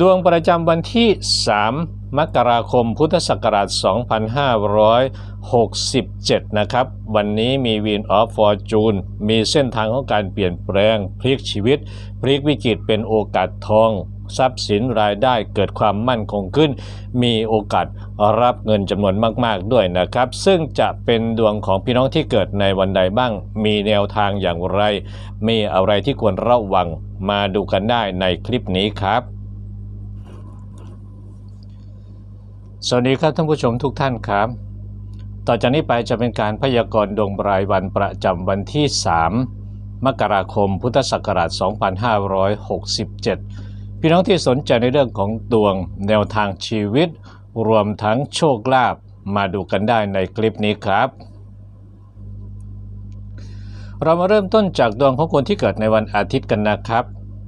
ดวงประจำวันที่ 3 มกราคมพุทธศักราช 2567 นะครับ วันนี้มี Wheel of Fortune มีเส้นทางของการเปลี่ยนแปลง พลิกชีวิต พลิกวิกฤตเป็นโอกาสทอง ทรัพย์สินรายได้เกิดความมั่นคงขึ้น มีโอกาสรับเงินจำนวนมาก ๆ ด้วยนะครับ ซึ่งจะเป็นดวงของพี่น้องที่เกิดในวันใดบ้าง มีแนวทางอย่างไร มีอะไรที่ควรระวังมาดูกันได้ในคลิปนี้ครับ สวัสดีครับท่านผู้ชมทุกท่านครับ ต่อจากนี้ไปจะเป็นการพยากรณ์ดวงรายวันประจำวันที่ 3 มกราคม พุทธศักราช 2567 พี่น้องที่สนใจในเรื่องของดวงแนวทางชีวิต รวมทั้งโชคลาภมาดูกันได้ในคลิปนี้ครับ เรามาเริ่มต้นจากดวงของคนที่เกิดในวันอาทิตย์กันนะครับ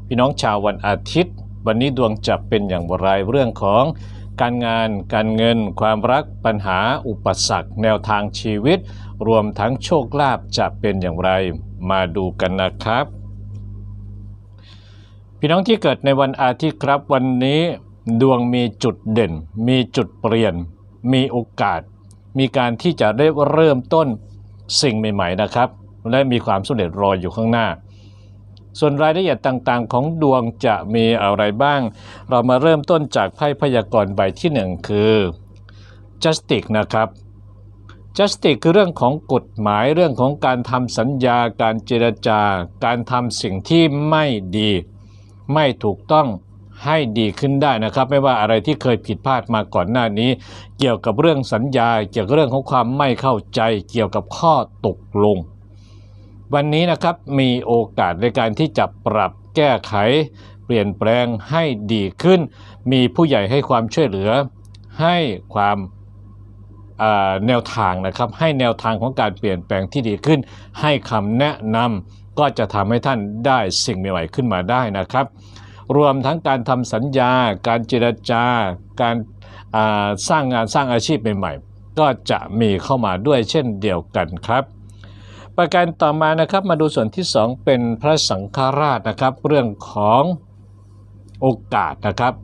พี่น้องชาววันอาทิตย์ วันนี้ดวงจะเป็นอย่างไรเรื่องของ การงาน การเงิน ความรักปัญหา อุปสรรค แนวทางชีวิต รวมทั้งโชคลาภจะเป็นอย่างไร มาดูกันนะครับ พี่น้องที่เกิดในวันอาทิตย์ครับวันนี้ดวงมีจุดเด่น มีจุดเปลี่ยน มีโอกาส มีการที่จะได้เริ่มต้นสิ่งใหม่ ๆ นะครับ และมีความสำเร็จรออยู่ข้างหน้า ส่วนรายละเอียดต่างๆ ของดวงจะมีอะไรบ้าง เรามาเริ่มต้นจากไพ่พยากรณ์ใบที่หนึ่งคือ justice นะครับ justice คือเรื่องของกฎหมายเรื่องของการทำสัญญา การเจรจา การทำสิ่งที่ไม่ดี ไม่ถูกต้องให้ดีขึ้นได้นะครับ ไม่ว่าอะไรที่เคยผิดพลาดมาก่อนหน้านี้ เกี่ยวกับเรื่องสัญญา เกี่ยวกับเรื่องของความไม่เข้าใจ เกี่ยวกับข้อตกลง วันนี้นะครับมีโอกาสในการที่จะปรับแก้ไข เปลี่ยนแปลงให้ดีขึ้น มีผู้ใหญ่ให้ความช่วยเหลือ ให้ความแนวทางนะครับ ให้แนวทางของการเปลี่ยนแปลงที่ดีขึ้น ให้คำแนะนำก็จะทำให้ท่านได้สิ่งใหม่ๆขึ้นมาได้นะครับ รวมทั้งการทำสัญญา การเจรจา การสร้างงานสร้างอาชีพใหม่ๆ ก็จะมีเข้ามาด้วยเช่นเดียวกันครับ ประการต่อมานะครับมาดูส่วนที่ 2 เป็นพระสังฆราชนะครับ เรื่องของโอกาสนะครับ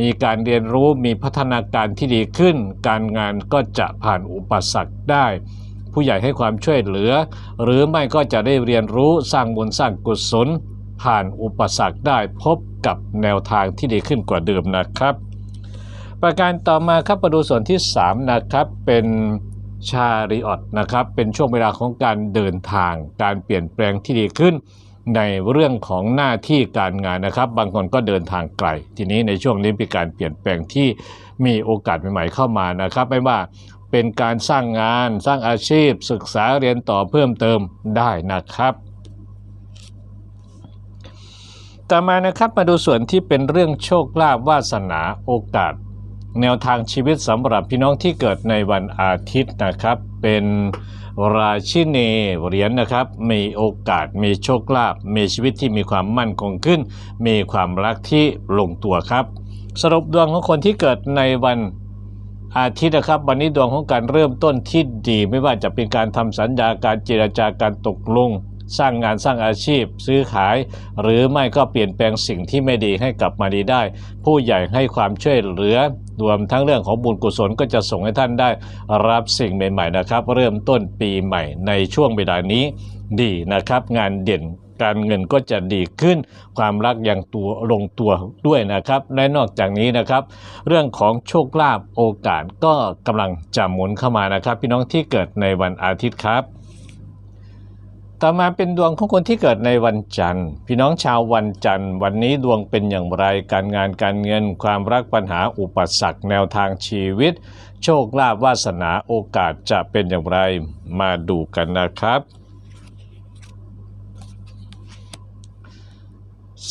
มีการเรียนรู้มีพัฒนาการที่ดีขึ้น การงานก็จะผ่านอุปสรรคได้ ผู้ใหญ่ให้ความช่วยเหลือ หรือไม่ก็จะได้เรียนรู้สร้างบุญสร้างกุศล ผ่านอุปสรรคได้พบกับแนวทางที่ดีขึ้นกว่าเดิมนะครับ ประการต่อมาครับมาดูส่วนที่ 3 นะครับเป็น ชาริออตนะครับเป็นช่วงเวลาของการเดินทาง การเปลี่ยนแปลงที่ดีขึ้น ในเรื่องของหน้าที่การงานนะครับ บางคนก็เดินทางไกล ทีนี้ในช่วงนี้เป็นการเปลี่ยนแปลงที่มีโอกาสใหม่ๆเข้ามานะครับ ไม่ว่าเป็นการสร้างงานสร้างอาชีพ ศึกษาเรียนต่อเพิ่มเติมได้นะครับต่อมานะครับมาดูส่วนที่เป็นเรื่องโชคลาภวาสนาโอกาส แนวทางชีวิตสำหรับพี่น้องที่เกิดในวันอาทิตย์นะครับ เป็นราชินีเหรียญนะครับ มีโอกาสมีโชคลาภมีชีวิตที่มีความมั่นคงขึ้น มีความรักที่ลงตัวครับ สรุปดวงของคนที่เกิดในวันอาทิตย์นะครับ วันนี้ดวงของการเริ่มต้นที่ดี ไม่ว่าจะเป็นการทำสัญญาการเจรจาการตกลง สร้างงานสร้างอาชีพ ซื้อขาย หรือไม่ก็เปลี่ยนแปลงสิ่งที่ไม่ดีให้กลับมาดีได้ ผู้ใหญ่ให้ความช่วยเหลือรวมทั้งเรื่องของบุญกุศลก็จะส่งให้ท่านได้รับสิ่งใหม่ๆนะครับ เริ่มต้นปีใหม่ในช่วงเวลานี้ดีนะครับ งานเด่นการเงินก็จะดีขึ้น ความรักยังตัวลงตัวด้วยนะครับ และนอกจากนี้นะครับ เรื่องของโชคลาภโอกาสก็กำลังจะหมุนเข้ามานะครับ พี่น้องที่เกิดในวันอาทิตย์ครับ ต่อมาเป็นดวงของคนที่เกิดในวันจันทร์ พี่น้องชาววันจันทร์ วันนี้ดวงเป็นอย่างไรการงานการเงิน ความรักปัญหาอุปสรรคแนวทางชีวิต โชคลาภวาสนาโอกาสจะเป็นอย่างไรมาดูกันนะครับ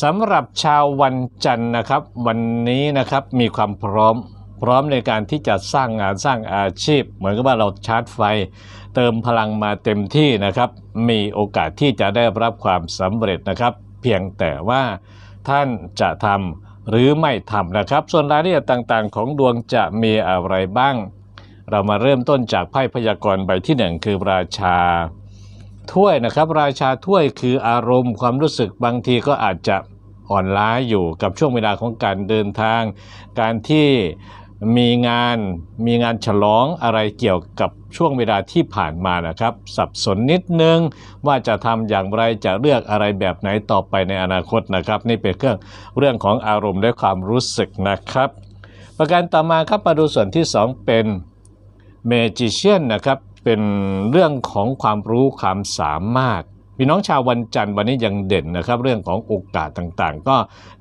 สำหรับชาววันจันทร์นะครับ วันนี้นะครับมีความพร้อม พร้อมในการที่จะสร้างงานสร้างอาชีพ เหมือนกับว่าเราชาร์จไฟ เติมพลังมาเต็มที่นะครับ มีโอกาสที่จะได้รับความสำเร็จนะครับ เพียงแต่ว่าท่านจะทำหรือไม่ทำนะครับ ส่วนรายละเอียดต่างๆ ของดวงจะมีอะไรบ้าง เรามาเริ่มต้นจากไพ่พยากรณ์ใบที่หนึ่งคือราชาถ้วยนะครับราชาถ้วยคืออารมณ์ความรู้สึกบางทีก็อาจจะอ่อนล้าอยู่กับช่วงเวลาของการเดินทาง การที่ มีงานมีงานฉลองอะไรเกี่ยวกับช่วงเวลาที่ผ่านมานะครับ สับสนนิดนึงว่าจะทำอย่างไรจะเลือกอะไรแบบไหนต่อไปในอนาคตนะครับ นี่เป็นเครื่องเรื่องของอารมณ์และความรู้สึกนะครับ ประการต่อมาครับมาดูส่วนที่ 2 เป็น Magician นะครับเป็นเรื่องของความรู้ความสามารถ พี่น้องชาววันจันทร์วันนี้ยังเด่นนะครับเรื่องของโอกาสต่างๆ ก็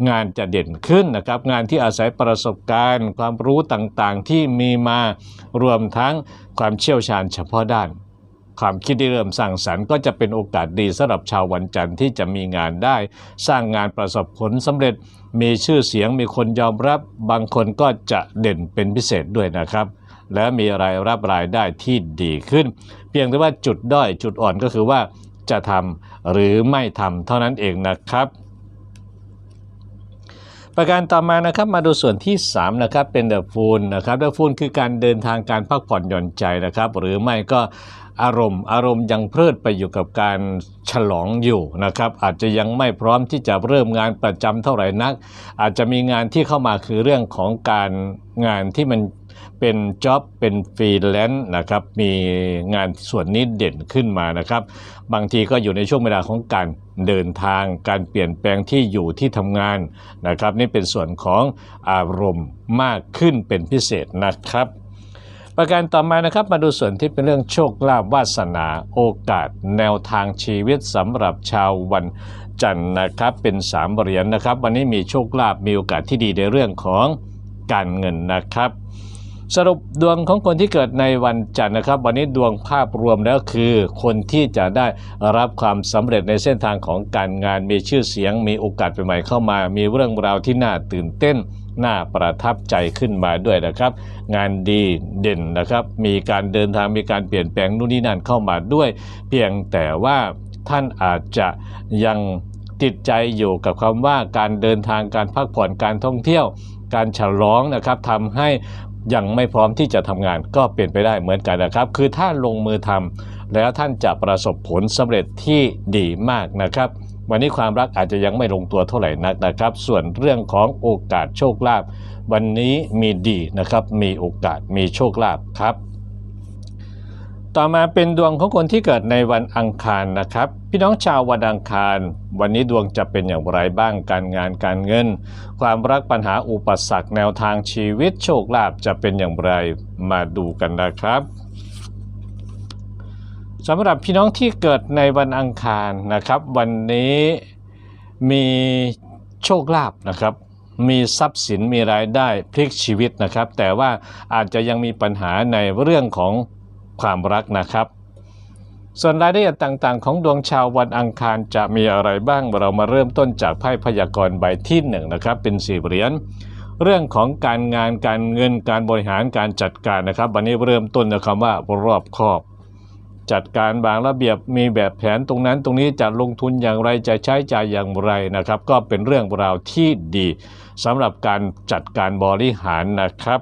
งานจะเด่นขึ้นนะครับ งานที่อาศัยประสบการณ์ ความรู้ต่างๆที่มีมารวมทั้งความเชี่ยวชาญเฉพาะด้าน ความคิดที่เริ่มสร้างสรรค์ก็จะเป็นโอกาสดีสำหรับชาววันจันทร์ที่จะมีงานได้ สร้างงานประสบผลสำเร็จมีชื่อเสียงมีคนยอมรับบางคนก็จะเด่นเป็นพิเศษด้วยนะครับและมีรายรับรายได้ที่ดีขึ้น เพียงแต่ว่าจุดด้อยจุดอ่อนก็คือว่า จะทำหรือไม่ทำเท่านั้นเองนะครับ ประการต่อมานะครับมาดูส่วนที่3นะครับเป็นเดอะฟูลนะครับเดอะฟูลคือการเดินทางการพักผ่อนหย่อนใจนะครับ หรือไม่ก็อารมณ์อารมณ์ยังเพลิดไปอยู่กับการฉลองอยู่นะครับ อาจจะยังไม่พร้อมที่จะเริ่มงานประจำเท่าไหร่นัก อาจจะมีงานที่เข้ามาคือเรื่องของการงานที่มัน เป็นจ็อบเป็นฟรีแลนซ์นะครับมีงานส่วนนี้เด่นขึ้นมานะครับ บางทีก็อยู่ในช่วงเวลาของการเดินทางการเปลี่ยนแปลงที่อยู่ที่ทำงานนะครับ นี่เป็นส่วนของอารมณ์มากขึ้นเป็นพิเศษนะครับประการต่อมานะครับมาดูส่วนที่เป็นเรื่องโชคลาภวาสนาโอกาส แนวทางชีวิตสำหรับชาววันจันทร์นะครับเป็นสามเหรียญนะครับ วันนี้มีโชคลาภมีโอกาสที่ดีในเรื่องของการเงินนะครับ สรุปดวงของคนที่เกิดในวันจันทร์นะครับ วันนี้ดวงภาพรวมแล้วคือ คนที่จะได้รับความสำเร็จในเส้นทางของการงานมีชื่อเสียง มีโอกาสใหม่ๆเข้ามา มีเรื่องราวที่น่าตื่นเต้นน่าประทับใจขึ้นมาด้วยนะครับ งานดีเด่นนะครับ มีการเดินทางมีการเปลี่ยนแปลงนู่นนี่นั่นเข้ามาด้วย เพียงแต่ว่าท่านอาจจะยังติดใจอยู่กับคำว่าการเดินทางการพักผ่อนการท่องเที่ยว การฉลองนะครับทำให้ ยังไม่พร้อมที่จะทำงานก็เปลี่ยนไปได้เหมือนกันนะครับ คือถ้าลงมือทำแล้วท่านจะประสบผลสำเร็จที่ดีมากนะครับ วันนี้ความรักอาจจะยังไม่ลงตัวเท่าไหร่นักนะครับ ส่วนเรื่องของโอกาสโชคลาภวันนี้มีดีนะครับ มีโอกาสมีโชคลาภครับ ต่อมาเป็นดวงของคนที่เกิดในวันอังคารนะครับ พี่น้องชาววันอังคาร วันนี้ดวงจะเป็นอย่างไรบ้างการงานการเงิน ความรักปัญหาอุปสรรคแนวทางชีวิตโชคลาภจะเป็นอย่างไรมาดูกันนะครับสำหรับพี่น้องที่เกิดในวันอังคารนะครับ วันนี้มีโชคลาภนะครับมีทรัพย์สินมีรายได้พลิกชีวิตนะครับ แต่ว่าอาจจะยังมีปัญหาในเรื่องของ ความรักนะครับ ส่วนรายละเอียดต่างๆ ของดวงชาววันอังคารจะมีอะไรบ้าง เรามาเริ่มต้นจากไพ่พยากรณ์ใบที่หนึ่งนะครับเป็นสี่เหรียญเรื่องของการงานการเงินการบริหารการจัดการนะครับ วันนี้เริ่มต้นด้วยคำว่ารอบคอบ จัดการบางระเบียบมีแบบแผนตรงนั้นตรงนี้จะลงทุนอย่างไรจะใช้จ่ายอย่างไรนะครับ ก็เป็นเรื่องราวที่ดีสำหรับการจัดการบริหารนะครับ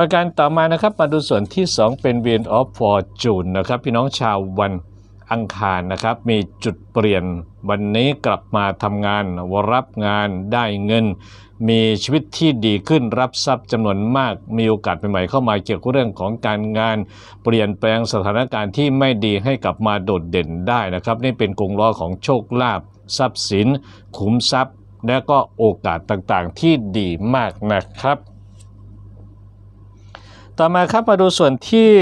ประการต่อมานะครับมาดูส่วนที่ 2 เป็น Wheel of Fortune นะครับพี่น้องชาววันอังคารนะครับมีจุดเปลี่ยนวันนี้กลับมาทำงานรับงานได้เงิน มีชีวิตที่ดีขึ้นรับทรัพย์จำนวนมากมีโอกาสใหม่ๆเข้ามาเกี่ยวกับเรื่องของการงาน เปลี่ยนแปลงสถานการณ์ที่ไม่ดีให้กลับมาโดดเด่นได้นะครับ นี่เป็นกงล้อของโชคลาภทรัพย์สิน ขุมทรัพย์ และก็โอกาสต่างๆที่ดีมากนะครับ ต่อมาครับมาดูส่วนที่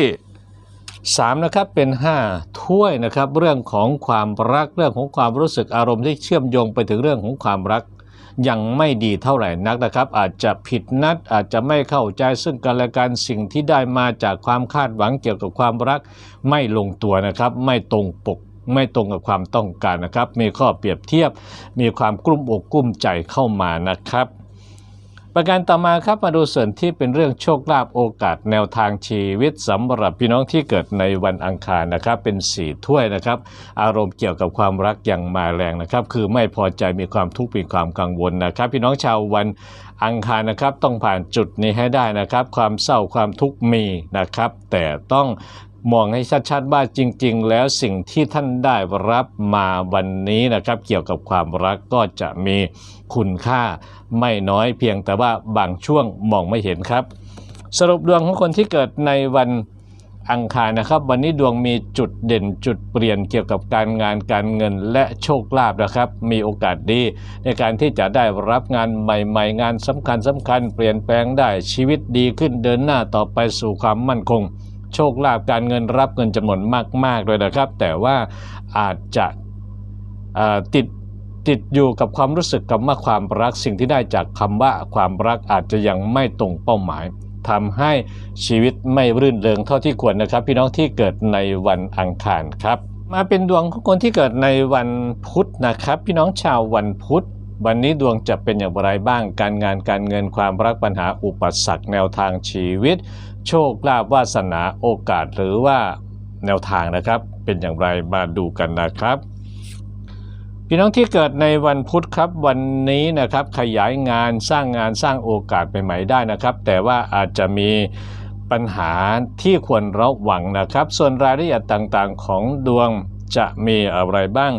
3นะครับเป็น 5 ถ้วยนะครับเรื่องของความรักเรื่องของความรู้สึกอารมณ์ที่เชื่อมโยงไปถึงเรื่องของความรัก ยังไม่ดีเท่าไหร่นักนะครับ อาจจะผิดนัดอาจจะไม่เข้าใจซึ่งกันและกันสิ่งที่ได้มาจากความคาดหวังเกี่ยวกับความรัก ไม่ลงตัวนะครับ ไม่ตรงปกไม่ตรงกับความต้องการนะครับ มีข้อเปรียบเทียบ มีความกลุ้มอกกลุ้มใจเข้ามานะครับ ประการต่อมาครับมาดูส่วนที่เป็นเรื่องโชคลาภโอกาสแนวทางชีวิตสำหรับพี่น้องที่เกิดในวันอังคารนะครับเป็นสี่ถ้วยนะครับ อารมณ์เกี่ยวกับความรักยังมาแรงนะครับ คือไม่พอใจมีความทุกข์มีความกังวลนะครับ พี่น้องชาววันอังคารนะครับต้องผ่านจุดนี้ให้ได้นะครับ ความเศร้าความทุกข์มีนะครับ แต่ต้อง มองให้ชัดๆว่าจริง ๆ แล้วสิ่งที่ท่านได้รับมาวันนี้นะครับ เกี่ยวกับความรักก็จะมีคุณค่าไม่น้อยเพียงแต่ว่าบางช่วงมองไม่เห็นครับ สรุปดวงของคนที่เกิดในวันอังคารนะครับ วันนี้ดวงมีจุดเด่นจุดเปลี่ยนเกี่ยวกับการงานการเงินและโชคลาภนะครับ มีโอกาสดี ในการที่จะได้รับงานใหม่ ๆ งานสำคัญสำคัญเปลี่ยนแปลงได้ชีวิตดีขึ้นเดินหน้าต่อไปสู่ความมั่นคง โชคลาภการเงินรับเงินจำนวนมากๆเลยนะครับ แต่ว่าอาจจะติดติดอยู่กับความรู้สึกกับว่าความรักสิ่งที่ได้จากคำว่าความรักอาจจะยังไม่ตรงเป้าหมายทำให้ชีวิตไม่รื่นเริงเท่าที่ควรนะครับ พี่น้องที่เกิดในวันอังคารครับ มาเป็นดวงของคนที่เกิดในวันพุธนะครับ พี่น้องชาววันพุธวันนี้ดวงจะเป็นอย่างไรบ้าง การงานการเงินความรักปัญหาอุปสรรคแนวทางชีวิต โชคลาภวาสนาโอกาสหรือว่าแนวทางนะครับ เป็นอย่างไรมาดูกันนะครับพี่น้องที่เกิดในวันพุธครับวันนี้นะครับขยายงานสร้างงานสร้างโอกาสใหม่ๆได้นะครับ แต่ว่าอาจจะมีปัญหาที่ควรระวังนะครับ ส่วนรายละเอียดต่างๆของดวง จะมีอะไรบ้าง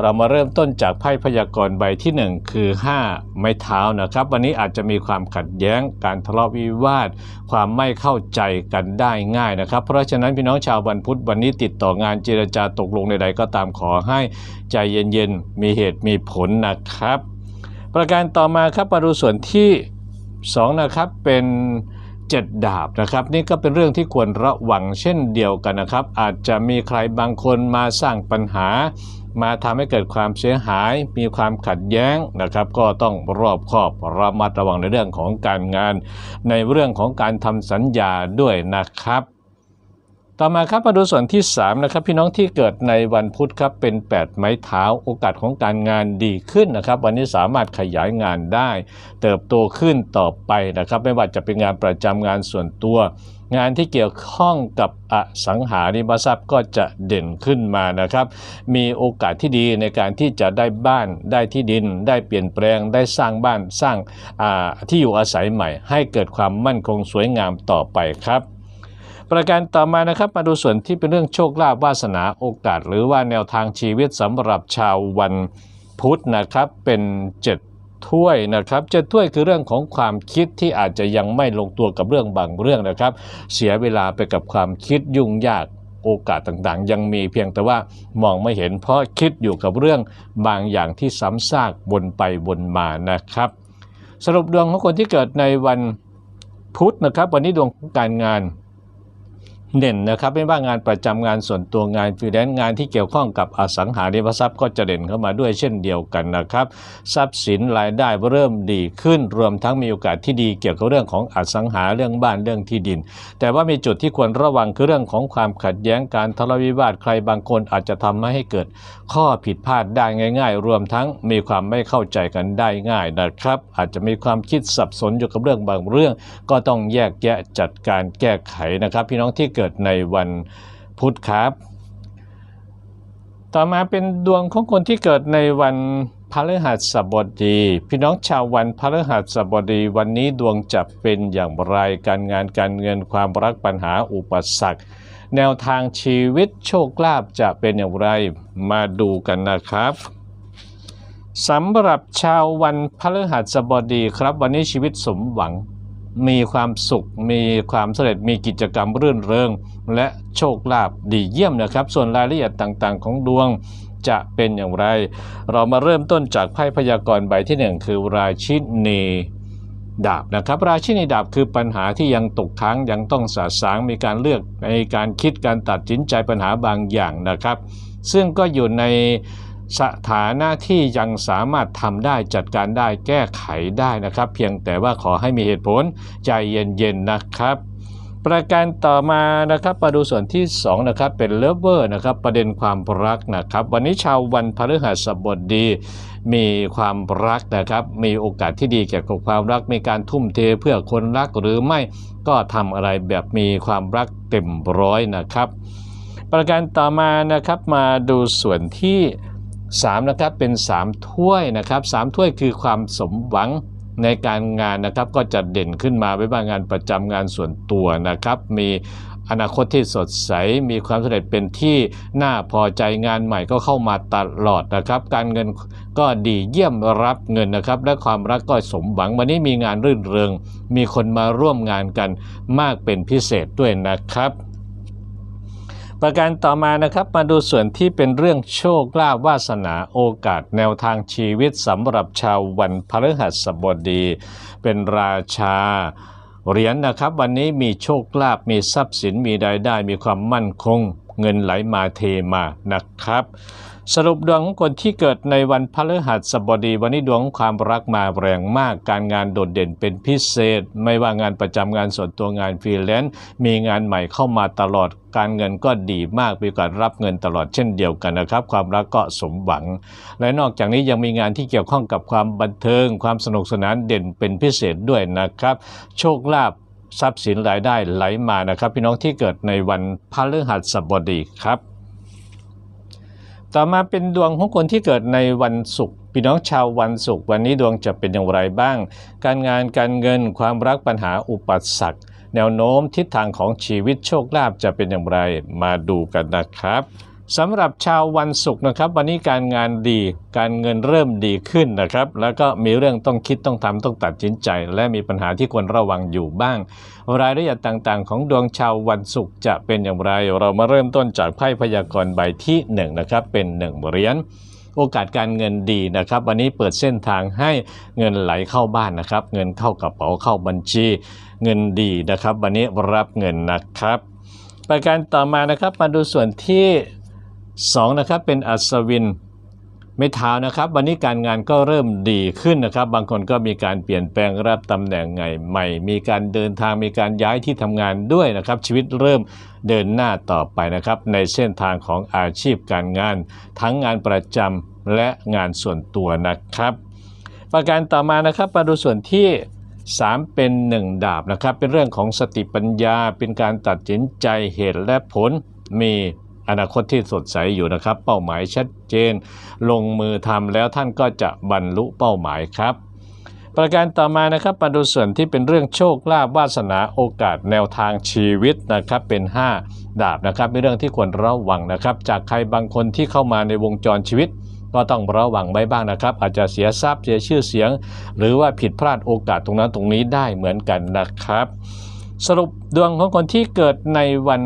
เรามาเริ่มต้นจากไพ่พยากรณ์ใบที่ 1 คือ 5 ไม้เท้านะครับ วันนี้อาจจะมีความขัดแย้งการทะเลาะวิวาท ความไม่เข้าใจกันได้ง่ายนะครับ เพราะฉะนั้นพี่น้องชาววันพุธวันนี้ติดต่องานเจรจาตกลงใดๆก็ตามขอให้ใจเย็นๆมีเหตุมีผลนะครับ ประการต่อมาครับมาดูส่วนที่ 2 นะครับเป็น เจ็ดดาบนะครับนี่ก็เป็นเรื่องที่ควรระวังเช่นเดียวกันนะครับ อาจจะมีใครบางคนมาสร้างปัญหา มาทำให้เกิดความเสียหาย มีความขัดแย้งนะครับ ก็ต้องรอบคอบระมัดระวังในเรื่องของการงาน ในเรื่องของการทำสัญญาด้วยนะครับ ต่อมาครับมาดูส่วนที่3นะครับพี่น้องที่เกิดในวันพุธครับเป็น 8 ไม้เท้าโอกาสของการงานดีขึ้นนะครับ วันนี้สามารถขยายงานได้ เติบโตขึ้นต่อไปนะครับ ไม่ว่าจะเป็นงานประจำงานส่วนตัว งานที่เกี่ยวข้องกับอสังหาริมทรัพย์ก็จะเด่นขึ้นมานะครับ มีโอกาสที่ดีในการที่จะได้บ้านได้ที่ดิน ได้เปลี่ยนแปลงได้สร้างบ้านสร้างที่อยู่อาศัยใหม่ ให้เกิดความมั่นคงสวยงามต่อไปครับ ประการต่อมานะครับมาดูส่วนที่เป็นเรื่องโชคลาภวาสนาโอกาส หรือว่าแนวทางชีวิตสำหรับชาววันพุธนะครับเป็นเจ็ดถ้วยนะครับเจ็ดถ้วยคือเรื่องของความคิดที่อาจจะยังไม่ลงตัวกับเรื่องบางเรื่องนะครับ เสียเวลาไปกับความคิดยุ่งยากโอกาสต่างๆ ยังมีเพียงแต่ว่ามองไม่เห็นเพราะคิดอยู่กับเรื่องบางอย่างที่ซ้ำซากวนไปวนมานะครับ สรุปดวงของคนที่เกิดในวันพุธนะครับ วันนี้ดวงของการงาน เด่นนะครับไม่ว่างานประจำงานส่วนตัวงานฟรีแลนซ์งานที่เกี่ยวข้องกับอสังหาริมทรัพย์ก็จะเด่นเข้ามาด้วยเช่นเดียวกันนะครับ ทรัพย์สินรายได้เริ่มดีขึ้นรวมทั้งมีโอกาสที่ดีเกี่ยวกับเรื่องของอสังหาเรื่องบ้านเรื่องที่ดิน แต่ว่ามีจุดที่ควรระวังคือเรื่องของความขัดแย้งการทะเลาะวิวาทใครบางคนอาจจะทำให้เกิด ข้อผิดพลาดได้ง่าย ๆ รวมทั้งมีความไม่เข้าใจกันได้ง่ายนะครับ อาจจะมีความคิดสับสนอยู่กับเรื่องบางเรื่อง ก็ต้องแยกแยะจัดการแก้ไขนะครับ พี่น้องที่เกิดกิดในวันพุธครับ ต่อมาเป็นดวงของคนที่เกิดในวันพฤหัสบดี พี่น้องชาววันพฤหัสบดี วันนี้ดวงจะเป็นอย่างไรการงานการเงินความรักปัญหาอุปสรรค แนวทางชีวิตโชคลาภจะเป็นอย่างไรมาดูกันนะครับสำหรับชาววันพฤหัสบดีครับ วันนี้ชีวิตสมหวัง มีความสุข มีความสำเร็จมีกิจกรรมรื่นเริง และโชคลาภดีเยี่ยมนะครับ ส่วนรายละเอียดต่างๆ ของดวงจะเป็นอย่างไร เรามาเริ่มต้นจากไพ่พยากรณ์ใบที่หนึ่งคือราชินีดาบนะครับ ราชินีดาบคือปัญหาที่ยังตกค้างยังต้องสาสางมีการเลือกในการคิดการตัดสินใจปัญหาบางอย่างนะครับ ซึ่งก็อยู่ใน สถานะที่ยังสามารถทำได้จัดการได้แก้ไขได้นะครับ เพียงแต่ว่าขอให้มีเหตุผลใจเย็นๆนะครับ ประการต่อมานะครับมาดูส่วนที่2นะครับเป็นเลเวอร์นะครับประเด็นความรักนะครับ วันนี้ชาววันพฤหัสบดีมีความรักนะครับ มีโอกาสที่ดีเกี่ยวกับความรัก มีการทุ่มเทเพื่อคนรักหรือไม่ก็ทำอะไรแบบมีความรักเต็มร้อยนะครับ ประการต่อมานะครับมาดูส่วนที่ 3นะครับเป็น 3 ถ้วยนะครับ3ถ้วยคือความสมหวังในการงานนะครับก็จะเด่นขึ้นมาไม่ว่างานประจำงานส่วนตัวนะครับ มีอนาคตที่สดใสมีความสำเร็จเป็นที่น่าพอใจงานใหม่ก็เข้ามาตลอดนะครับ การเงินก็ดีเยี่ยมรับเงินนะครับ และความรักก็สมหวังวันนี้มีงานรื่นเริง มีคนมาร่วมงานกันมากเป็นพิเศษด้วยนะครับ ประการต่อมานะครับมาดูส่วนที่เป็นเรื่องโชคลาภวาสนาโอกาสแนวทางชีวิตสำหรับชาววันพฤหัสบดี เป็นราชาเหรียญนะครับ วันนี้มีโชคลาภมีทรัพย์สินมีรายได้มีความมั่นคง เงินไหลมาเทมานะครับ สรุปดวงของคนที่เกิดในวันพฤหัสบดีวันนี้ดวงของความรักมาแรงมาก การงานโดดเด่นเป็นพิเศษ ไม่ว่างานประจำงานส่วนตัวงานฟรีแลนซ์มีงานใหม่เข้ามาตลอดการเงินก็ดีมากมีกาสรับเงินตลอดเช่นเดียวกันนะครับ ความรักก็สมหวัง และนอกจากนี้ยังมีงานที่เกี่ยวข้องกับความบันเทิง ความสนุกสนานเด่นเป็นพิเศษด้วยนะครับ โชคลาภทรัพย์สินรายได้ไหลมานะครับ พี่น้องที่เกิดในวันพฤหัสบดีครับ ต่อมาเป็นดวงของคนที่เกิดในวันศุกร์พี่น้องชาววันศุกร์วันนี้ดวงจะเป็นอย่างไรบ้าง การงานการเงินความรักปัญหาอุปสรรคแนวโน้มทิศทางของชีวิตโชคลาภจะเป็นอย่างไรมาดูกันนะครับ สำหรับชาววันศุกร์นะครับ วันนี้การงานดีการเงินเริ่มดีขึ้นนะครับ แล้วก็มีเรื่องต้องคิดต้องทำต้องตัดสินใจ และมีปัญหาที่ควรระวังอยู่บ้าง รายละเอียดต่างๆ ของดวงชาววันศุกร์จะเป็นอย่างไร เรามาเริ่มต้นจากไพ่พยากรณ์ใบที่1นะครับเป็น1เหรียญโอกาสการเงินดีนะครับ วันนี้เปิดเส้นทางให้เงินไหลเข้าบ้านนะครับ เงินเข้ากระเป๋าเข้าบัญชี เงินดีนะครับ วันนี้รับเงินนะครับ ประการต่อมานะครับมาดูส่วนที่ 2นะครับเป็นอัศวินไม่เท้านะครับ วันนี้การงานก็เริ่มดีขึ้นนะครับ บางคนก็มีการเปลี่ยนแปลงรับตำแหน่งไงใหม่ มีการเดินทางมีการย้ายที่ทำงานด้วยนะครับ ชีวิตเริ่มเดินหน้าต่อไปนะครับ ในเส้นทางของอาชีพการงาน ทั้งงานประจำและงานส่วนตัวนะครับ ประการต่อมานะครับมาดูส่วนที่ 3 เป็น 1 ดาบนะครับ เป็นเรื่องของสติปัญญาเป็นการตัดสินใจเหตุและผลมี อนาคตที่สดใสอยู่นะครับ เป้าหมายชัดเจน ลงมือทำแล้วท่านก็จะบรรลุเป้าหมายครับ ประการต่อมานะครับมาดูส่วนที่เป็นเรื่องโชคลาภวาสนาโอกาสแนวทางชีวิตนะครับเป็น 5 ดาบนะครับเป็นเรื่องที่ควรระวังนะครับ จากใครบางคนที่เข้ามาในวงจรชีวิตก็ต้องระวังไว้บ้างนะครับ อาจจะเสียทรัพย์เสียชื่อเสียง หรือว่าผิดพลาดโอกาสตรงนั้นตรงนี้ได้เหมือนกันนะครับ สรุปดวงของคนที่เกิดในวัน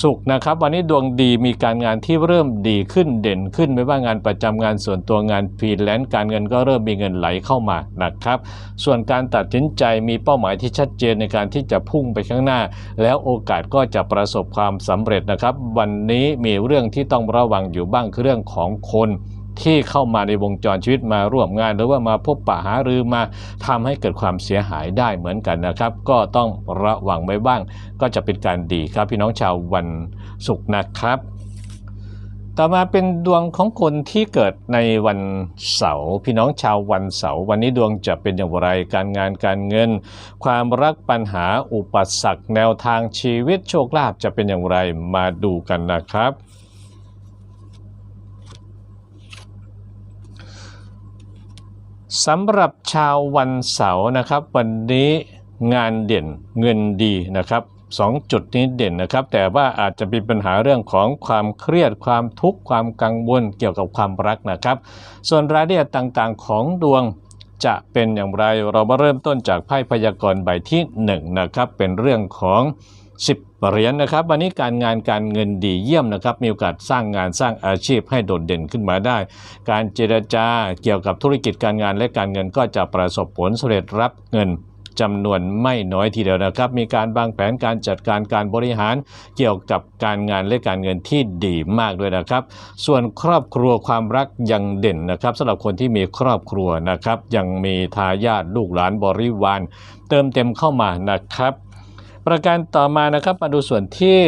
สุขนะครับ วันนี้ดวงดีมีการงานที่เริ่มดีขึ้นเด่นขึ้นไม่ว่างานประจำงานส่วนตัวงานฟรีแลนซ์การเงินก็เริ่มมีเงินไหลเข้ามานะครับ ส่วนการตัดสินใจมีเป้าหมายที่ชัดเจนในการที่จะพุ่งไปข้างหน้า แล้วโอกาสก็จะประสบความสำเร็จนะครับ วันนี้มีเรื่องที่ต้องระวังอยู่บ้างคือเรื่องของคน ที่เข้ามาในวงจรชีวิตมาร่วมงาน หรือว่ามาพบปะหารือมาทำให้เกิดความเสียหายได้เหมือนกันนะครับ ก็ต้องระวังไว้บ้าง ก็จะเป็นการดีครับพี่น้องชาววันศุกร์นะครับ ต่อมาเป็นดวงของคนที่เกิดในวันเสาร์พี่น้องชาววันเสาร์วันนี้ดวงจะเป็นอย่างไรการงานการเงิน ความรักปัญหาอุปสรรคแนวทางชีวิตโชคลาภจะเป็นอย่างไรมาดูกันนะครับ สำหรับชาววันเสาร์นะครับ วันนี้งานเด่นเงินดีนะครับสองจุดนี้เด่นนะครับ แต่ว่าอาจจะมีปัญหาเรื่องของความเครียดความทุกข์ความกังวลเกี่ยวกับความรักนะครับ ส่วนรายละเอียดต่างๆ ของดวงจะเป็นอย่างไรเรามาเริ่มต้นจากไพ่พยากรณ์ใบที่1นะครับเป็นเรื่องของ 10 เหรียญนะครับวันนี้การงานการเงินดีเยี่ยมนะครับ มีโอกาสสร้างงานสร้างอาชีพให้โดดเด่นขึ้นมาได้ การเจรจาเกี่ยวกับธุรกิจการงานและการเงินก็จะประสบผลสำเร็จรับเงินจำนวนไม่น้อยทีเดียวนะครับ มีการวางแผนการจัดการการบริหารเกี่ยวกับการงานและการเงินที่ดีมากด้วยนะครับ ส่วนครอบครัวความรักยังเด่นนะครับสำหรับคนที่มีครอบครัวนะครับ ยังมีทายาทลูกหลานบริวารเติมเต็มเข้ามานะครับ ประการต่อมานะครับมาดูส่วนที่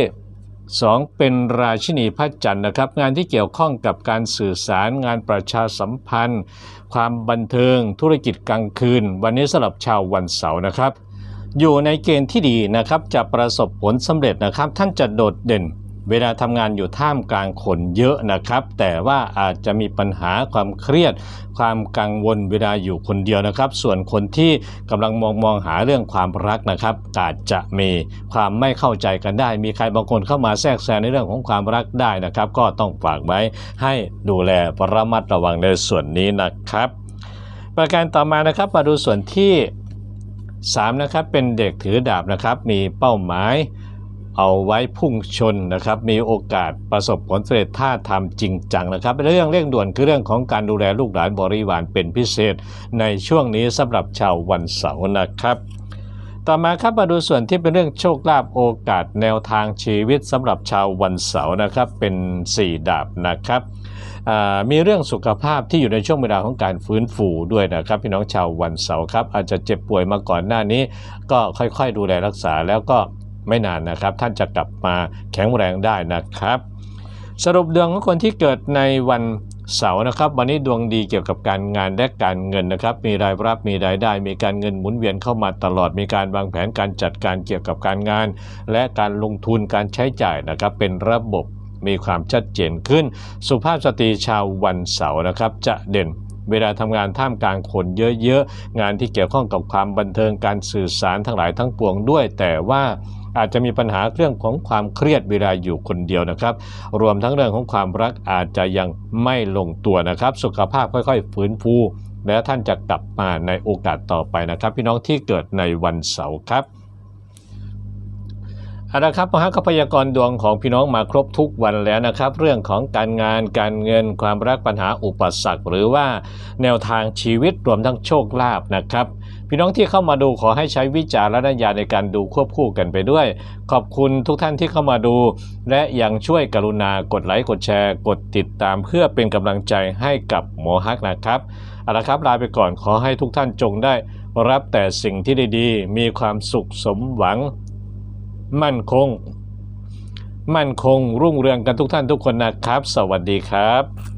2 เป็นราชินีพระจันทร์นะครับ งานที่เกี่ยวข้องกับการสื่อสารงานประชาสัมพันธ์ ความบันเทิงธุรกิจกลางคืน วันนี้สำหรับชาววันเสาร์นะครับ อยู่ในเกณฑ์ที่ดีนะครับจะประสบผลสำเร็จนะครับ ท่านจะโดดเด่น เวลาทำงานอยู่ท่ามกลางคนเยอะนะครับ แต่ว่าอาจจะมีปัญหาความเครียด ความกังวลเวลาอยู่คนเดียวนะครับ ส่วนคนที่กำลังมองมองหาเรื่องความรักนะครับอาจจะมีความไม่เข้าใจกันได้ มีใครบางคนเข้ามาแทรกแซงในเรื่องของความรักได้นะครับ ก็ต้องฝากไว้ให้ดูแลระมัดระวังในส่วนนี้นะครับ ประการต่อมานะครับมาดูส่วนที่3นะครับเป็นเด็กถือดาบนะครับ มีเป้าหมาย เอาไว้พุ่งชนนะครับ มีโอกาสประสบผลสำเร็จถ้าทำจริงจังนะครับ เรื่องเร่งด่วนคือเรื่องของการดูแลลูกหลานบริวารเป็นพิเศษ ในช่วงนี้สำหรับชาววันเสาร์นะครับต่อมาครับมาดูส่วนที่เป็นเรื่องโชคลาภโอกาสแนวทางชีวิตสำหรับชาววันเสาร์นะครับเป็น 4 ดาบนะครับมีเรื่องสุขภาพที่อยู่ในช่วงเวลาของการฟื้นฟูด้วยนะครับ พี่น้องชาววันเสาร์ครับอาจจะเจ็บป่วยมาก่อนหน้านี้ ก็ค่อยๆดูแลรักษาแล้วก็ ไม่นานนะครับ ท่านจะกลับมาแข็งแรงได้นะครับ สรุปดวงของคนที่เกิดในวันเสาร์นะครับ วันนี้ดวงดีเกี่ยวกับการงานและการเงินนะครับ มีรายรับมีรายได้ มีการเงินหมุนเวียนเข้ามาตลอด มีการวางแผนการจัดการเกี่ยวกับการงาน และการลงทุนการใช้จ่ายนะครับ เป็นระบบมีความชัดเจนขึ้น สุภาพสตรีชาววันเสาร์นะครับ จะเด่นเวลาทำงานท่ามกลางคนเยอะๆ งานที่เกี่ยวข้องกับความบันเทิงการสื่อสารทั้งหลายทั้งปวงด้วย แต่ว่า อาจจะมีปัญหาเรื่องของความเครียดเวลาอยู่คนเดียวนะครับ รวมทั้งเรื่องของความรักอาจจะยังไม่ลงตัวนะครับ สุขภาพค่อยๆ ฟื้นฟูและท่านจะกลับมาในโอกาสต่อไปนะครับ พี่น้องที่เกิดในวันเสาร์ครับ เอาละครับมหากพยากรดวงของพี่น้องมาครบทุกวันแล้วนะครับ เรื่องของการงานการเงินความรักปัญหาอุปสรรค หรือว่าแนวทางชีวิตรวมทั้งโชคลาภนะครับ พี่น้องที่เข้ามาดูขอให้ใช้วิจารณญาณในการดูควบคู่กันไปด้วย ขอบคุณทุกท่านที่เข้ามาดู และยังช่วยกรุณากดไลค์กดแชร์ กดติดตามเพื่อเป็นกำลังใจให้กับหมอฮักนะครับเอาละครับลาไปก่อนขอให้ทุกท่านจงได้ รับแต่สิ่งที่ดีๆ มีความสุขสมหวัง มั่นคง มั่นคงรุ่งเรืองกันทุกท่านทุกคนนะครับ สวัสดีครับ